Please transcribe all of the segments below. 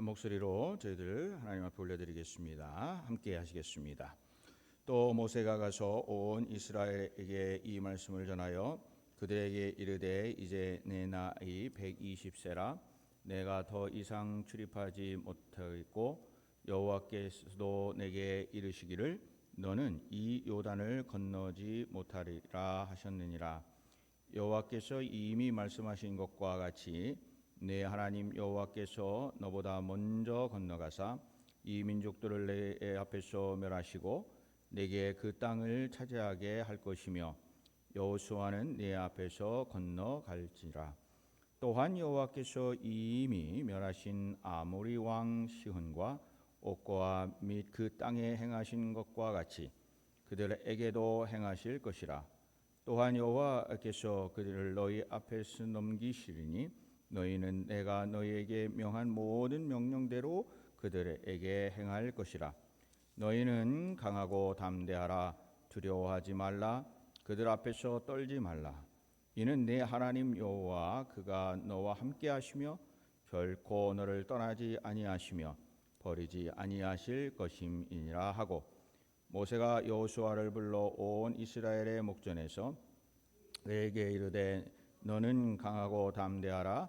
한 목소리로 저희들 하나님 앞에 올려드리겠습니다. 함께 하시겠습니다. 또 모세가 가서 온 이스라엘에게 이 말씀을 전하여 그들에게 이르되 이제 내 나이 120세라 내가 더 이상 출입하지 못하겠고 여호와께서도 내게 이르시기를 너는 이 요단을 건너지 못하리라 하셨느니라 여호와께서 이미 말씀하신 것과 같이 내 하나님 여호와께서 너보다 먼저 건너가사 이 민족들을 내 앞에서 멸하시고 내게 그 땅을 차지하게 할 것이며 여호수아는 내 앞에서 건너갈지라. 또한 여호와께서 이미 멸하신 아모리 왕 시혼과 옥고와 및그 땅에 행하신 것과 같이 그들에게도 행하실 것이라. 또한 여호와께서 그들을 너희 앞에서 넘기시리니 너희는 내가 너희에게 명한 모든 명령대로 그들에게 행할 것이라. 너희는 강하고 담대하라. 두려워하지 말라. 그들 앞에서 떨지 말라. 이는 내 하나님 여호와 그가 너와 함께 하시며 결코 너를 떠나지 아니하시며 버리지 아니하실 것임이니라 하고 모세가 여호수아를 불러 온 이스라엘의 목전에서 그에게 이르되 너는 강하고 담대하라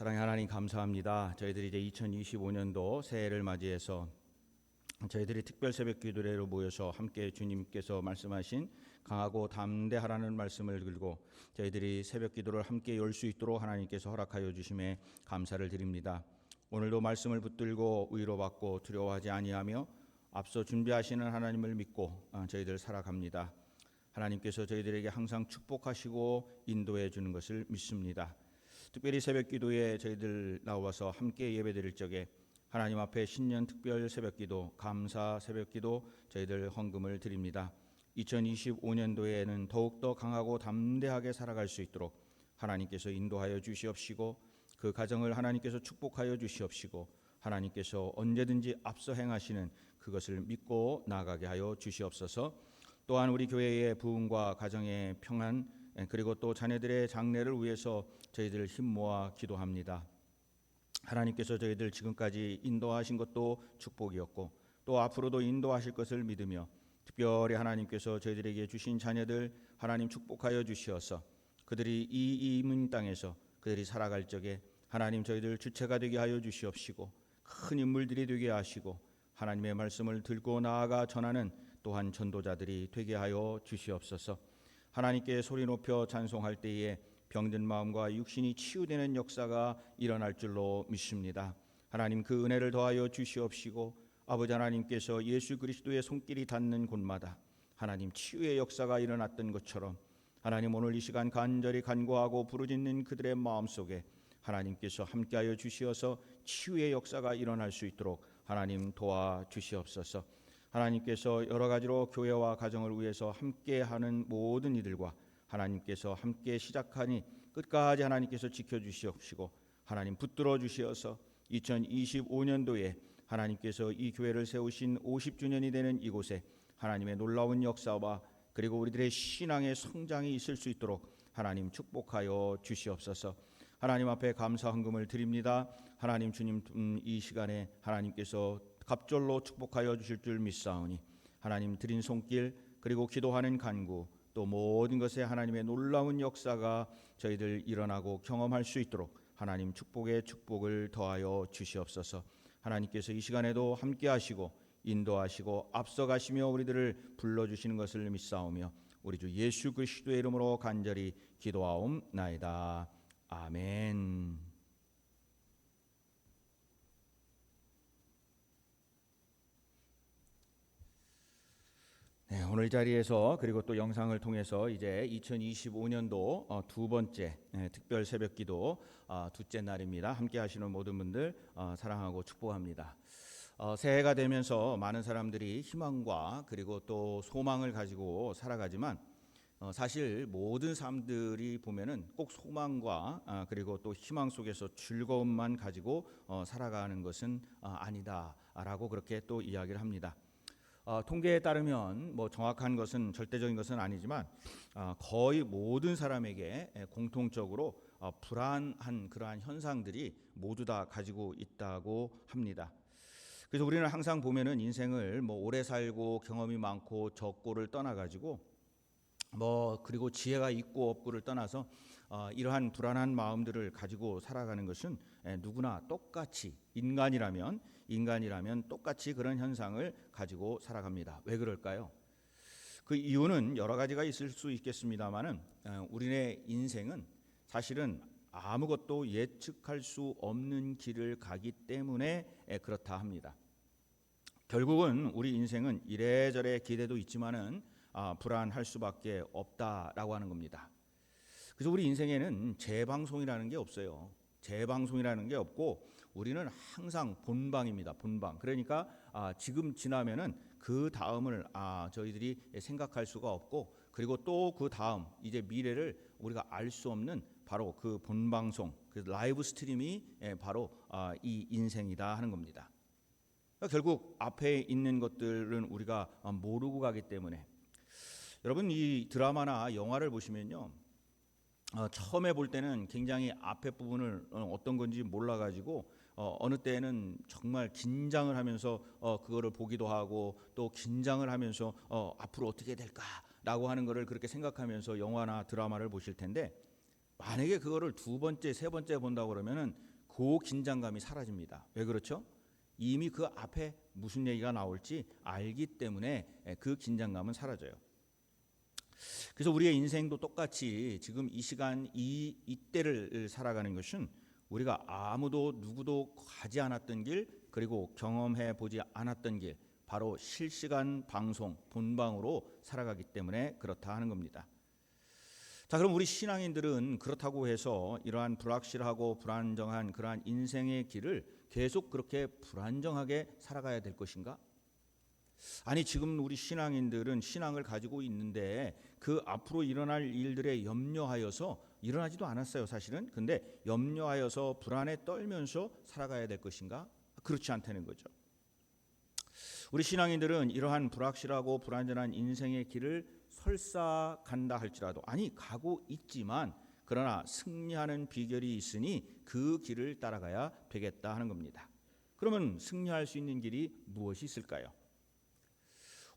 사랑의 하나님 감사합니다. 저희들이 이제 2025년도 새해를 맞이해서 저희들이 특별 새벽 기도회로 모여서 함께 주님께서 말씀하신 강하고 담대하라는 말씀을 들고 저희들이 새벽 기도를 함께 열 수 있도록 하나님께서 허락하여 주심에 감사를 드립니다. 오늘도 말씀을 붙들고 위로받고 두려워하지 아니하며 앞서 준비하시는 하나님을 믿고 어, 저희들 살아갑니다. 하나님께서 저희들에게 항상 축복하시고 인도해 주는 것을 믿습니다. 특별히 새벽 기도에 저희들 나와서 함께 예배드릴 적에 하나님 앞에 신년 특별 새벽 기도, 감사 새벽 기도 저희들 헌금을 드립니다. 2025년도에는 더욱더 강하고 담대하게 살아갈 수 있도록 하나님께서 인도하여 주시옵시고 그 가정을 하나님께서 축복하여 주시옵시고 하나님께서 언제든지 앞서 행하시는 그것을 믿고 나가게 하여 주시옵소서. 또한 우리 교회의 부흥과 가정의 평안 그리고 또 자녀들의 장래를 위해서 저희들 힘 모아 기도합니다. 하나님께서 저희들 지금까지 인도하신 것도 축복이었고 또 앞으로도 인도하실 것을 믿으며 특별히 하나님께서 저희들에게 주신 자녀들 하나님 축복하여 주시어서 그들이 이 이민 땅에서 그들이 살아갈 적에 하나님 저희들 주체가 되게 하여 주시옵시고 큰 인물들이 되게 하시고 하나님의 말씀을 들고 나아가 전하는 또한 전도자들이 되게 하여 주시옵소서. 하나님께 소리 높여 찬송할 때에 병든 마음과 육신이 치유되는 역사가 일어날 줄로 믿습니다. 하나님 그 은혜를 더하여 주시옵시고 아버지 하나님께서 예수 그리스도의 손길이 닿는 곳마다 하나님 치유의 역사가 일어났던 것처럼 하나님 오늘 이 시간 간절히 간구하고 부르짖는 그들의 마음 속에 하나님께서 함께하여 주시어서 치유의 역사가 일어날 수 있도록 하나님 도와 주시옵소서. 하나님께서 여러 가지로 교회와 가정을 위해서 함께 하는 모든 이들과 하나님께서 함께 시작하니 끝까지 하나님께서 지켜 주시옵시고 하나님 붙들어 주시어서 2025년도에 하나님께서 이 교회를 세우신 50주년이 되는 이곳에 하나님의 놀라운 역사와 그리고 우리들의 신앙의 성장이 있을 수 있도록 하나님 축복하여 주시옵소서. 하나님 앞에 감사 헌금을 드립니다. 하나님 주님 음, 이 시간에 하나님께서 갑절로 축복하여 주실 줄 믿사오니 하나님 드린 손길 그리고 기도하는 간구 또 모든 것에 하나님의 놀라운 역사가 저희들 일어나고 경험할 수 있도록 하나님 축복의 축복을 더하여 주시옵소서. 하나님께서 이 시간에도 함께 하시고 인도하시고 앞서가시며 우리들을 불러 주시는 것을 믿사오며 우리 주 예수 그리스도의 이름으로 간절히 기도하옵나이다. 아멘. 오늘 자리에서 그리고 또 영상을 통해서 이제 2025년도 어, 두 번째 네, 특별 새벽기도 어, 둘째 날입니다. 함께 하시는 모든 분들 어, 사랑하고 축복합니다. 어, 새해가 되면서 많은 사람들이 희망과 그리고 또 소망을 가지고 살아가지만 어, 사실 모든 사람들이 보면은 꼭 소망과 아, 그리고 또 희망 속에서 즐거움만 가지고 어, 살아가는 것은 어, 아니다라고 그렇게 또 이야기를 합니다. 어, 통계에 따르면 뭐 정확한 것은 절대적인 것은 아니지만 어, 거의 모든 사람에게 에, 공통적으로 어, 불안한 그러한 현상들이 모두 다 가지고 있다고 합니다. 그래서 우리는 항상 보면은 인생을 뭐 오래 살고 경험이 많고 적고를 떠나 가지고 뭐 그리고 지혜가 있고 없고를 떠나서 어, 이러한 불안한 마음들을 가지고 살아가는 것은 에, 누구나 똑같이 인간이라면 인간이라면 똑같이 그런 현상을 가지고 살아갑니다. 왜 그럴까요? 그 이유는 여러 가지가 있을 수 있겠습니다만은 어, 우리네 인생은 사실은 아무것도 예측할 수 없는 길을 가기 때문에 에, 그렇다 합니다. 결국은 우리 인생은 이래저래 기대도 있지만은 아, 불안할 수밖에 없다라고 하는 겁니다. 그래서 우리 인생에는 재방송이라는 게 없어요. 재방송이라는 게 없고 우리는 항상 본방입니다. 본방. 그러니까 아, 지금 지나면은 그 다음을 아, 저희들이 생각할 수가 없고 그리고 또 그 다음 이제 미래를 우리가 알 수 없는 바로 그 본방송, 그 라이브 스트림이 예, 바로 아, 이 인생이다 하는 겁니다. 그러니까 결국 앞에 있는 것들은 우리가 아, 모르고 가기 때문에 여러분 이 드라마나 영화를 보시면요. 어, 처음에 볼 때는 굉장히 앞에 부분을 어, 어떤 건지 몰라가지고 어, 어느 때는 정말 긴장을 하면서 어, 그거를 보기도 하고 또 긴장을 하면서 어, 앞으로 어떻게 될까라고 하는 거를 그렇게 생각하면서 영화나 드라마를 보실 텐데 만약에 그거를 두 번째, 세 번째 본다고 그러면은 그 긴장감이 사라집니다. 왜 그렇죠? 이미 그 앞에 무슨 얘기가 나올지 알기 때문에 예, 그 긴장감은 사라져요. 그래서 우리의 인생도 똑같이 지금 이 시간 이 이때를 살아가는 것은 우리가 아무도 누구도 가지 않았던 길 그리고 경험해 보지 않았던 길 바로 실시간 방송 본방으로 살아가기 때문에 그렇다 하는 겁니다. 자, 그럼 우리 신앙인들은 그렇다고 해서 이러한 불확실하고 불안정한 그러한 인생의 길을 계속 그렇게 불안정하게 살아가야 될 것인가? 아니 지금 우리 신앙인들은 신앙을 가지고 있는데 그 앞으로 일어날 일들에 염려하여서 일어나지도 않았어요 사실은. 근데 염려하여서 불안에 떨면서 살아가야 될 것인가? 그렇지 않다는 거죠. 우리 신앙인들은 이러한 불확실하고 불안전한 인생의 길을 설사 간다 할지라도 아니 가고 있지만 그러나 승리하는 비결이 있으니 그 길을 따라가야 되겠다 하는 겁니다. 그러면 승리할 수 있는 길이 무엇이 있을까요?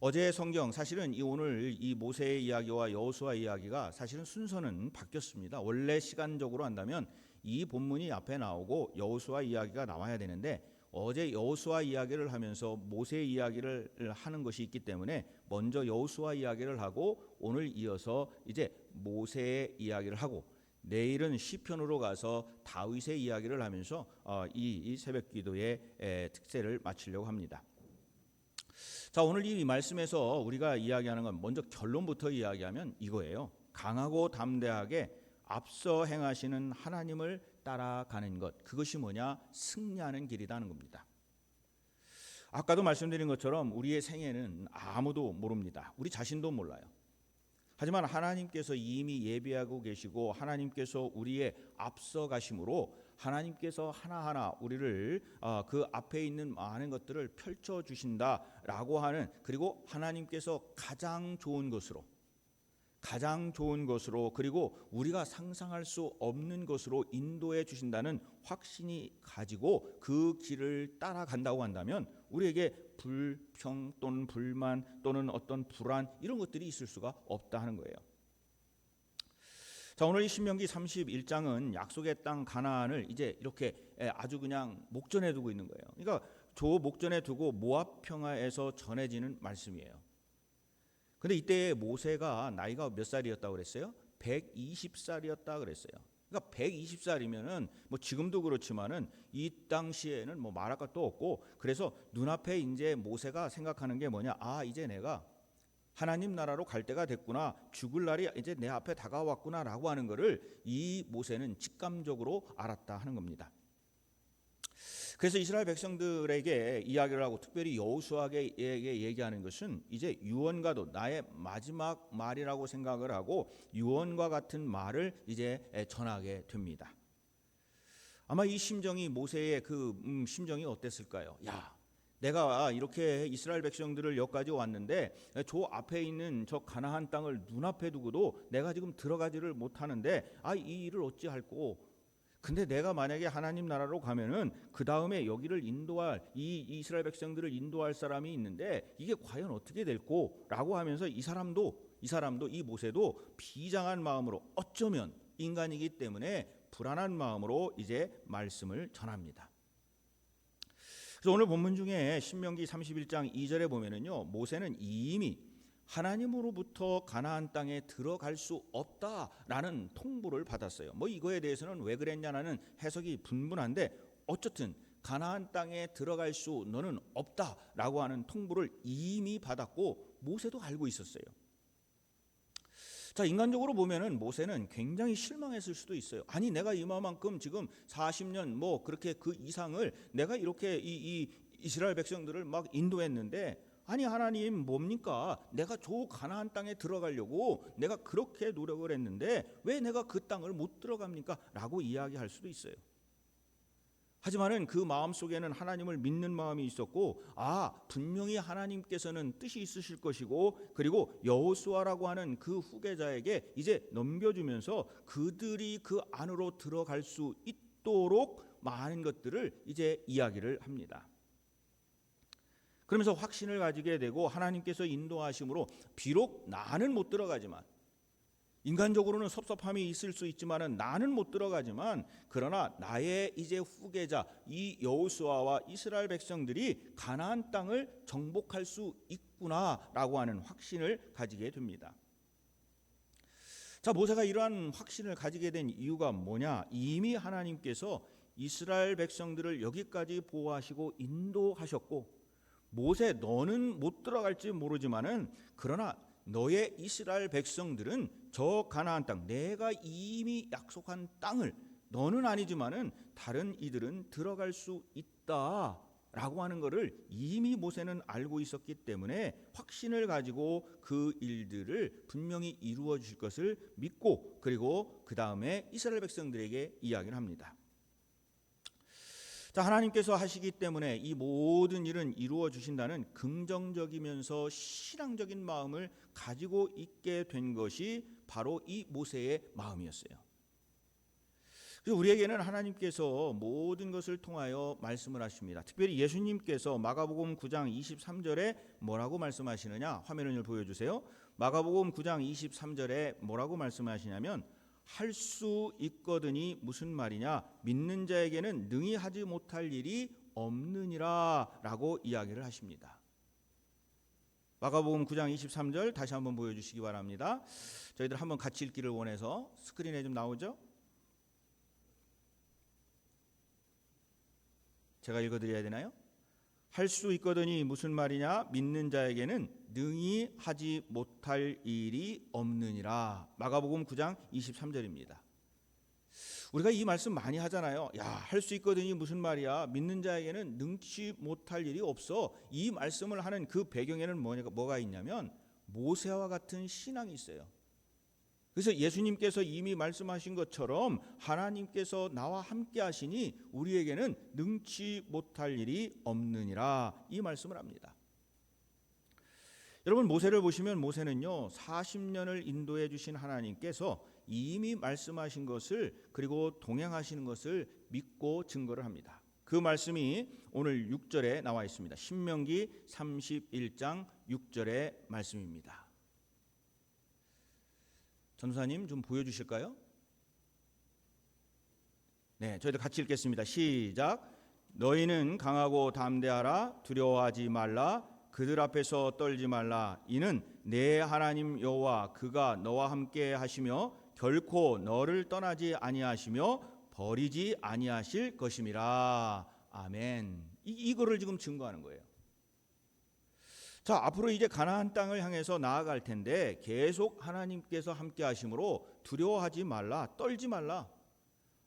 어제 성경 사실은 이 오늘 이 모세의 이야기와 여호수아 이야기가 사실은 순서는 바뀌었습니다. 원래 시간적으로 한다면 이 본문이 앞에 나오고 여호수아 이야기가 나와야 되는데 어제 여호수아 이야기를 하면서 모세 이야기를 하는 것이 있기 때문에 먼저 여호수아 이야기를 하고 오늘 이어서 이제 모세의 이야기를 하고 내일은 시편으로 가서 다윗의 이야기를 하면서 어, 이 새벽 기도의 특세를 마치려고 합니다. 자, 오늘 이 말씀에서 우리가 이야기하는 건 먼저 결론부터 이야기하면 이거예요. 강하고 담대하게 앞서 행하시는 하나님을 따라가는 것. 그것이 뭐냐? 승리하는 길이라는 겁니다. 아까도 말씀드린 것처럼 우리의 생애는 아무도 모릅니다. 우리 자신도 몰라요. 하지만 하나님께서 이미 예비하고 계시고 하나님께서 우리의 앞서 가심으로 하나님께서 하나하나 우리를 어, 그 앞에 있는 많은 것들을 펼쳐 주신다라고 하는 그리고 하나님께서 가장 좋은 것으로 가장 좋은 것으로 그리고 우리가 상상할 수 없는 것으로 인도해 주신다는 확신이 가지고 그 길을 따라간다고 한다면 우리에게 불평 또는 불만 또는 어떤 불안 이런 것들이 있을 수가 없다 하는 거예요. 자, 오늘 이 신명기 31장은 약속의 땅 가나안을 이제 이렇게 아주 그냥 목전에 두고 있는 거예요. 그러니까 저 목전에 두고 모압 평화에서 전해지는 말씀이에요. 근데 이때 모세가 나이가 몇 살이었다고 그랬어요? 120살이었다 그랬어요. 그러니까 120살이면은 뭐 지금도 그렇지만은 이 당시에는 뭐 말할 것도 없고 그래서 눈앞에 이제 모세가 생각하는 게 뭐냐? 아, 이제 내가 하나님 나라로 갈 때가 됐구나. 죽을 날이 이제 내 앞에 다가왔구나라고 하는 것을 이 모세는 직감적으로 알았다 하는 겁니다. 그래서 이스라엘 백성들에게 이야기를 하고 특별히 여호수아에게 얘기하는 것은 이제 유언과도 나의 마지막 말이라고 생각을 하고 유언과 같은 말을 이제 전하게 됩니다. 아마 이 심정이 모세의 그 음, 심정이 어땠을까요? 야, 내가 이렇게 이스라엘 백성들을 여기까지 왔는데 저 앞에 있는 저 가나안 땅을 눈앞에 두고도 내가 지금 들어가지를 못하는데 아 이 일을 어찌 할꼬 근데 내가 만약에 하나님 나라로 가면은 그 다음에 여기를 인도할 이 이스라엘 백성들을 인도할 사람이 있는데 이게 과연 어떻게 될꼬라고 하면서 이 사람도 이 사람도 이 모세도 비장한 마음으로 어쩌면 인간이기 때문에 불안한 마음으로 이제 말씀을 전합니다. 그래서 오늘 본문 중에 신명기 31장 2절에 보면은요 모세는 이미 하나님으로부터 가나안 땅에 들어갈 수 없다라는 통보를 받았어요. 뭐 이거에 대해서는 왜 그랬냐라는 해석이 분분한데 어쨌든 가나안 땅에 들어갈 수 너는 없다라고 하는 통보를 이미 받았고 모세도 알고 있었어요. 자, 인간적으로 보면은 모세는 굉장히 실망했을 수도 있어요. 아니, 내가 이만큼 지금 40년 뭐 그렇게 그 이상을 내가 이렇게 이, 이 이스라엘 백성들을 막 인도했는데 아니 하나님 뭡니까? 내가 저 가나안 땅에 들어가려고 내가 그렇게 노력을 했는데 왜 내가 그 땅을 못 들어갑니까? 라고 이야기할 수도 있어요. 하지만은 그 마음 속에는 하나님을 믿는 마음이 있었고 아 분명히 하나님께서는 뜻이 있으실 것이고 그리고 여호수아라고 하는 그 후계자에게 이제 넘겨주면서 그들이 그 안으로 들어갈 수 있도록 많은 것들을 이제 이야기를 합니다. 그러면서 확신을 가지게 되고 하나님께서 인도하심으로 비록 나는 못 들어가지만 인간적으로는 섭섭함이 있을 수 있지만은 나는 못 들어가지만 그러나 나의 이제 후계자 이 여호수아와 이스라엘 백성들이 가나안 땅을 정복할 수 있구나라고 하는 확신을 가지게 됩니다. 자, 모세가 이러한 확신을 가지게 된 이유가 뭐냐? 이미 하나님께서 이스라엘 백성들을 여기까지 보호하시고 인도하셨고 모세 너는 못 들어갈지 모르지만은 그러나 너의 이스라엘 백성들은 저 가나안 땅 내가 이미 약속한 땅을 너는 아니지만은 다른 이들은 들어갈 수 있다. 라고 하는 것을 이미 모세는 알고 있었기 때문에 확신을 가지고 그 일들을 분명히 이루어 주실 것을 믿고 그리고 그 다음에 이스라엘 백성들에게 이야기를 합니다. 자, 하나님께서 하시기 때문에 이 모든 일은 이루어 주신다는 긍정적이면서 신앙적인 마음을 가지고 있게 된 것이 바로 이 모세의 마음이었어요. 그래서 우리에게는 하나님께서 모든 것을 통하여 말씀을 하십니다. 특별히 예수님께서 마가복음 9장 23절에 뭐라고 말씀하시느냐? 화면을 보여 주세요. 마가복음 9장 23절에 뭐라고 말씀하시냐면 할 수 있거든이 무슨 말이냐? 믿는 자에게는 능히 하지 못할 일이 없느니라라고 이야기를 하십니다. 마가복음 9장 23절 다시 한번 보여 주시기 바랍니다. 저희들 한번 같이 읽기를 원해서 스크린에 좀 나오죠? 제가 읽어 드려야 되나요? 할 수 있거든이 무슨 말이냐? 믿는 자에게는 능히 하지 못할 일이 없느니라. 마가복음 9장 23절입니다. 우리가 이 말씀 많이 하잖아요. 야, 할 수 있거든요. 무슨 말이야? 믿는 자에게는 능치 못할 일이 없어. 이 말씀을 하는 그 배경에는 뭐가, 뭐가 있냐면 모세와 같은 신앙이 있어요. 그래서 예수님께서 이미 말씀하신 것처럼 하나님께서 나와 함께 하시니 우리에게는 능치 못할 일이 없느니라 이 말씀을 합니다. 여러분 모세를 보시면 모세는요 40년을 인도해 주신 하나님께서 이미 말씀하신 것을 그리고 동행하시는 것을 믿고 증거를 합니다. 그 말씀이 오늘 6절에 나와 있습니다. 신명기 31장 6절의 말씀입니다. 전사님 좀 보여주실까요? 네, 저희도 같이 읽겠습니다. 시작. 너희는 강하고 담대하라 두려워하지 말라 그들 앞에서 떨지 말라 이는 내 하나님 여호와 그가 너와 함께 하시며 결코 너를 떠나지 아니하시며 버리지 아니하실 것임이라 아멘 이, 이거를 지금 증거하는 거예요 자 앞으로 이제 가나안 땅을 향해서 나아갈 텐데 계속 하나님께서 함께 하심으로 두려워하지 말라 떨지 말라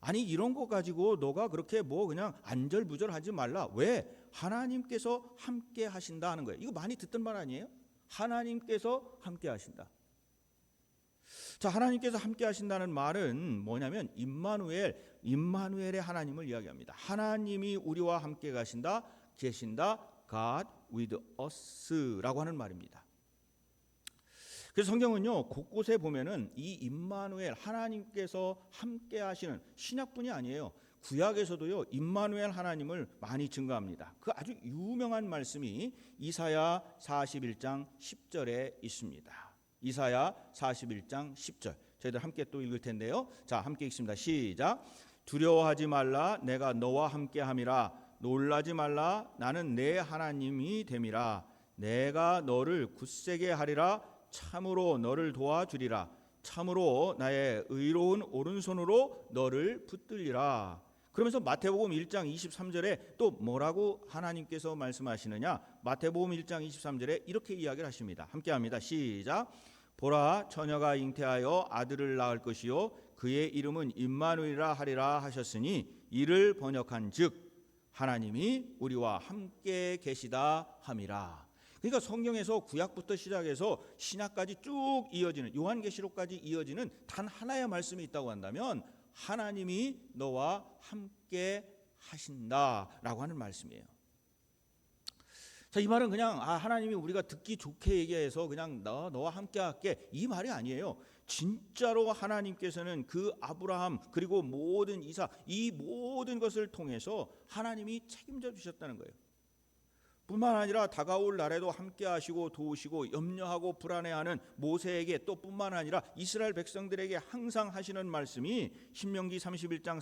아니 이런 거 가지고 너가 그렇게 뭐 그냥 안절부절하지 말라. 왜? 하나님께서 함께 하신다 하는 거예요. 이거 많이 듣던 말 아니에요? 하나님께서 함께 하신다. 자, 하나님께서 함께 하신다는 말은 뭐냐면 임마누엘, 임마누엘의 하나님을 이야기합니다. 하나님이 우리와 함께 가신다, 계신다, God with us라고 하는 말입니다. 그래서 성경은요 곳곳에 보면은 이 임마누엘 하나님께서 함께 하시는 신약뿐이 아니에요. 구약에서도요 임마누엘 하나님을 많이 증거합니다. 그 아주 유명한 말씀이 이사야 41장 10절에 있습니다. 이사야 41장 10절. 저희들 함께 또 읽을 텐데요. 자, 함께 읽습니다. 시작. 두려워하지 말라 내가 너와 함께 함이라 놀라지 말라. 나는 내 하나님이 됨이라. 내가 너를 굳세게 하리라. 참으로 너를 도와주리라. 참으로 나의 의로운 오른손으로 너를 붙들리라. 그러면서 마태복음 1장 23절에 또 뭐라고 하나님께서 말씀하시느냐? 마태복음 1장 23절에 이렇게 이야기를 하십니다. 함께 합니다. 시작. 보라 처녀가 잉태하여 아들을 낳을 것이요. 그의 이름은 임마누이라 하리라 하셨으니 이를 번역한즉 하나님이 우리와 함께 계시다 함이라. 그러니까 성경에서 구약부터 시작해서 신약까지 쭉 이어지는 요한계시록까지 이어지는 단 하나의 말씀이 있다고 한다면 하나님이 너와 함께 하신다라고 하는 말씀이에요. 자, 이 말은 그냥 아 하나님이 우리가 듣기 좋게 얘기해서 그냥 너 너와 함께 할게 이 말이 아니에요. 진짜로 하나님께서는 그 아브라함 그리고 모든 이사 이 모든 것을 통해서 하나님이 책임져 주셨다는 거예요. 뿐만 아니라 다가올 날에도 함께 하시고 도우시고 염려하고 불안해하는 모세에게 또 뿐만 아니라 이스라엘 백성들에게 항상 하시는 말씀이 신명기 31장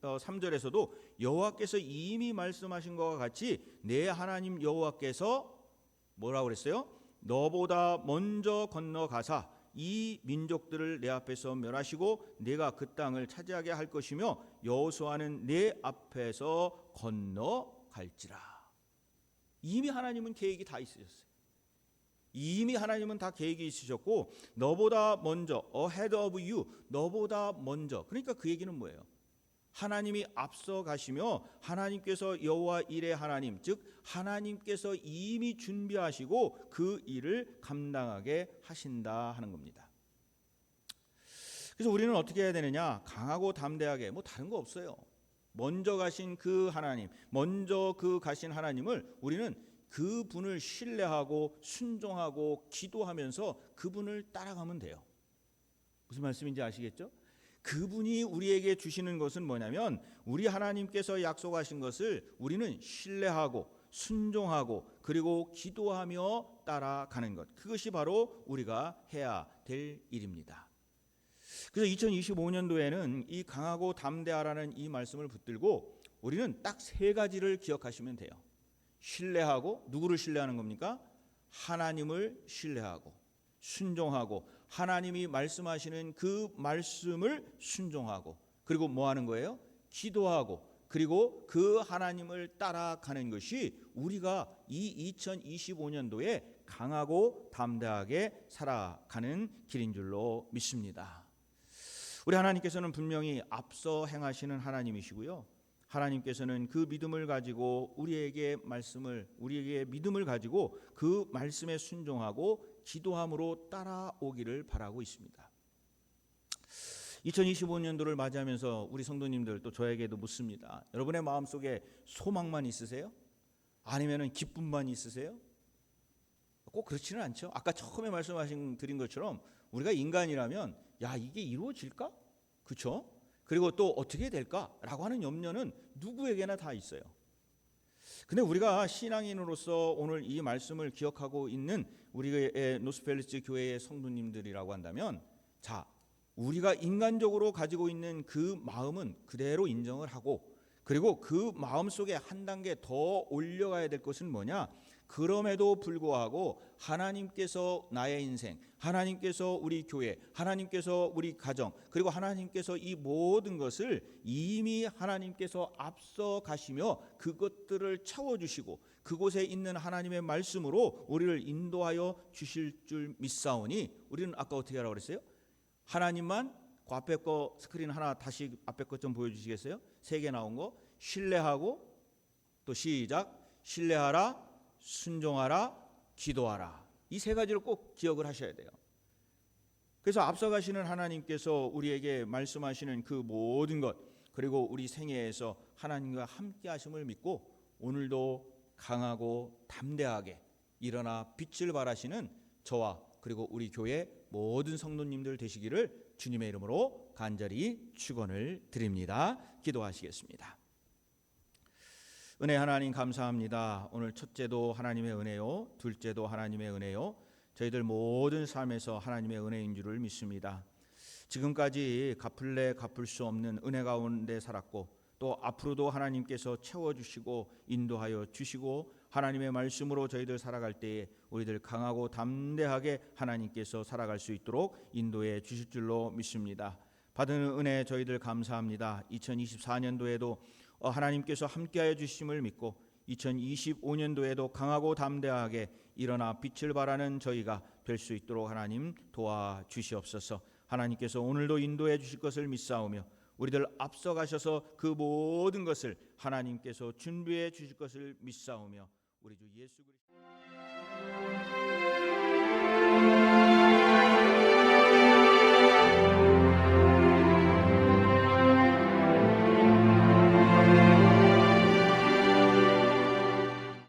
3절에서도 여호와께서 이미 말씀하신 것과 같이 내 하나님 여호와께서 뭐라고 그랬어요? 너보다 먼저 건너가사 이 민족들을 내 앞에서 멸하시고 내가 그 땅을 차지하게 할 것이며 여호수아는 내 앞에서 건너갈지라. 이미 하나님은 계획이 다 있으셨어요. 이미 하나님은 다 계획이 있으셨고 너보다 먼저 ahead of you 너보다 먼저 그러니까 그 얘기는 뭐예요? 하나님이 앞서 가시며 하나님께서 여호와 일의 하나님 즉 하나님께서 이미 준비하시고 그 일을 감당하게 하신다 하는 겁니다. 그래서 우리는 어떻게 해야 되느냐? 강하고 담대하게 뭐 다른 거 없어요. 먼저 가신 그 하나님, 먼저 그 가신 하나님을 우리는 그 분을 신뢰하고 순종하고 기도하면서 그분을 따라가면 돼요. 무슨 말씀인지 아시겠죠? 그분이 우리에게 주시는 것은 뭐냐면 우리 하나님께서 약속하신 것을 우리는 신뢰하고 순종하고 그리고 기도하며 따라가는 것. 그것이 바로 우리가 해야 될 일입니다. 그래서 2025년도에는 이 강하고 담대하라는 이 말씀을 붙들고 우리는 딱 세 가지를 기억하시면 돼요. 신뢰하고 누구를 신뢰하는 겁니까? 하나님을 신뢰하고 순종하고 하나님이 말씀하시는 그 말씀을 순종하고 그리고 뭐 하는 거예요? 기도하고 그리고 그 하나님을 따라가는 것이 우리가 이 2025년도에 강하고 담대하게 살아가는 길인 줄로 믿습니다. 우리 하나님께서는 분명히 앞서 행하시는 하나님이시고요. 하나님께서는 그 믿음을 가지고 우리에게 말씀을 우리에게 믿음을 가지고 그 말씀에 순종하고 기도함으로 따라오기를 바라고 있습니다. 2025년도를 맞이하면서 우리 성도님들 또 저에게도 묻습니다. 여러분의 마음속에 소망만 있으세요? 아니면은 기쁨만 있으세요? 꼭 그렇지는 않죠. 아까 처음에 말씀하신 드린 것처럼 우리가 인간이라면 야 이게 이루어질까? 그렇죠? 그리고 또 어떻게 될까라고 하는 염려는 누구에게나 다 있어요. 근데 우리가 신앙인으로서 오늘 이 말씀을 기억하고 있는 우리의 노스펠리스 교회의 성도님들이라고 한다면 자 우리가 인간적으로 가지고 있는 그 마음은 그대로 인정을 하고 그리고 그 마음 속에 한 단계 더 올려가야 될 것은 뭐냐? 그럼에도 불구하고 하나님께서 나의 인생, 하나님께서 우리 교회, 하나님께서 우리 가정, 그리고 하나님께서 이 모든 것을 이미 하나님께서 앞서 가시며 그것들을 채워주시고 그곳에 있는 하나님의 말씀으로 우리를 인도하여 주실 줄 믿사오니 우리는 아까 어떻게 하라고 그랬어요? 하나님만 그 앞에 거 스크린 하나 다시 앞에 것 좀 보여주시겠어요? 세 개 나온 거 신뢰하고 또 시작 신뢰하라 순종하라 기도하라 이 세 가지를 꼭 기억을 하셔야 돼요. 그래서 앞서가시는 하나님께서 우리에게 말씀하시는 그 모든 것 그리고 우리 생애에서 하나님과 함께 하심을 믿고 오늘도 강하고 담대하게 일어나 빛을 발하시는 저와 그리고 우리 교회 모든 성도님들 되시기를 주님의 이름으로 간절히 축원을 드립니다. 기도하시겠습니다. 은혜 하나님 감사합니다. 오늘 첫째도 하나님의 은혜요, 둘째도 하나님의 은혜요. 저희들 모든 삶에서 하나님의 은혜인 줄을 믿습니다. 지금까지 갚을래 갚을 수 없는 은혜 가운데 살았고 또 앞으로도 하나님께서 채워 주시고 인도하여 주시고 하나님의 말씀으로 저희들 살아갈 때에 우리들 강하고 담대하게 하나님께서 살아갈 수 있도록 인도해 주실 줄로 믿습니다. 받은 은혜 저희들 감사합니다. 2024년도에도 어, 하나님께서 함께하여 주심을 믿고 2025년도에도 강하고 담대하게 일어나 빛을 발하는 저희가 될 수 있도록 하나님 도와 주시옵소서. 하나님께서 오늘도 인도해 주실 것을 믿사오며 우리들 앞서가셔서 그 모든 것을 하나님께서 준비해 주실 것을 믿사오며 우리 주 예수 그리스도